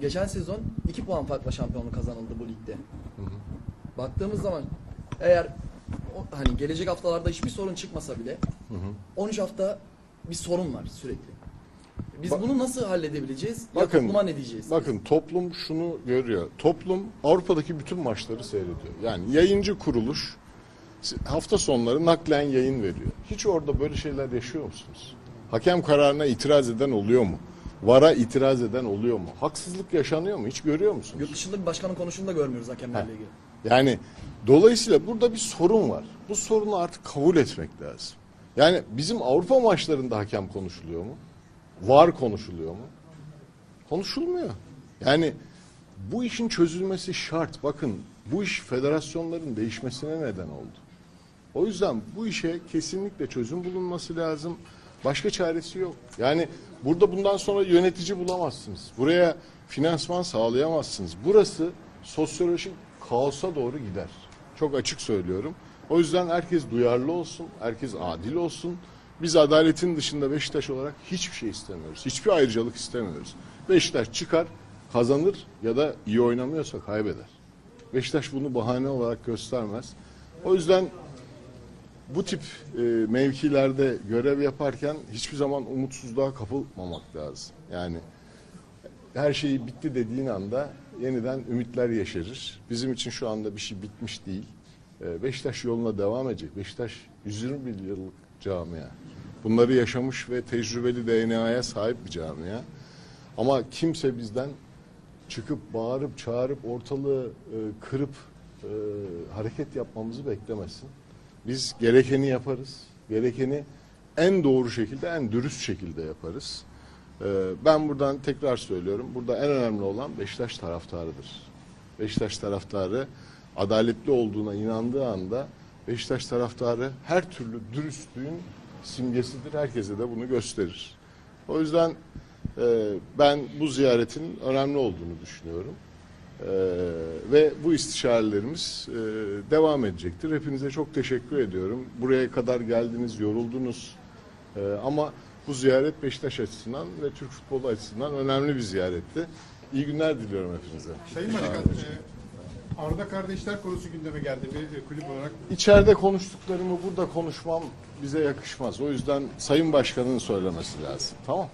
söyleyeyim. Geçen sezon 2 puan farkla şampiyonluk kazanıldı bu ligde. Baktığımız zaman eğer o- hani gelecek haftalarda hiçbir sorun çıkmasa bile 13 hafta bir sorun var sürekli. Biz bunu nasıl halledebileceğiz? Ya Bakın, topluma ne diyeceğiz? Bakın toplum şunu görüyor. Toplum Avrupa'daki bütün maçları seyrediyor. Yani yayıncı kuruluş hafta sonları naklen yayın veriyor. Hiç orada böyle şeyler yaşıyor musunuz? Hakem kararına itiraz eden oluyor mu? VAR'a itiraz eden oluyor mu? Haksızlık yaşanıyor mu? Hiç görüyor musunuz? Yurt dışında bir başkanın konuştuğunu da görmüyoruz hakemlerle ilgili. Yani dolayısıyla burada bir sorun var. Bu sorunu artık kabul etmek lazım. Yani bizim Avrupa maçlarında hakem konuşuluyor mu? Var konuşuluyor mu? Konuşulmuyor. Yani bu işin çözülmesi şart. Bakın bu iş federasyonların değişmesine neden oldu. O yüzden bu işe kesinlikle çözüm bulunması lazım. Başka çaresi yok. Yani burada bundan sonra yönetici bulamazsınız. Buraya finansman sağlayamazsınız. Burası sosyolojik kaosa doğru gider. Çok açık söylüyorum. O yüzden herkes duyarlı olsun, herkes adil olsun. Biz adaletin dışında Beşiktaş olarak hiçbir şey istemiyoruz. Hiçbir ayrıcalık istemiyoruz. Beşiktaş çıkar, kazanır ya da iyi oynamıyorsa kaybeder. Beşiktaş bunu bahane olarak göstermez. O yüzden bu tip e, mevkilerde görev yaparken hiçbir zaman umutsuzluğa kapılmamak lazım. Yani her şey bitti dediğin anda yeniden ümitler yeşerir. Bizim için şu anda bir şey bitmiş değil. E, Beşiktaş yoluna devam edecek. Beşiktaş 120 yıllık camia. Bunları yaşamış ve tecrübeli DNA'ya sahip bir camia. Ama kimse bizden çıkıp bağırıp çağırıp ortalığı e, kırıp e, hareket yapmamızı beklemesin. Biz gerekeni yaparız. Gerekeni en doğru şekilde, en dürüst şekilde yaparız. E, ben buradan tekrar söylüyorum. Burada en önemli olan Beşiktaş taraftarıdır. Beşiktaş taraftarı adaletli olduğuna inandığı anda Beşiktaş taraftarı her türlü dürüstlüğün simgesidir. Herkese de bunu gösterir. O yüzden e, ben bu ziyaretin önemli olduğunu düşünüyorum. Ve bu istişarelerimiz e, devam edecektir. Hepinize çok teşekkür ediyorum. Buraya kadar geldiniz, yoruldunuz. Ee, ama bu ziyaret Beşiktaş açısından ve Türk futbolu açısından önemli bir ziyaretti. İyi günler diliyorum hepinize. Sayın Başkan, e, Arda kardeşler konusu gündeme geldi bir e, kulüp olarak. İçeride konuştuklarımı burada konuşmam bize yakışmaz. O yüzden Sayın Başkan'ın söylemesi lazım. Tamam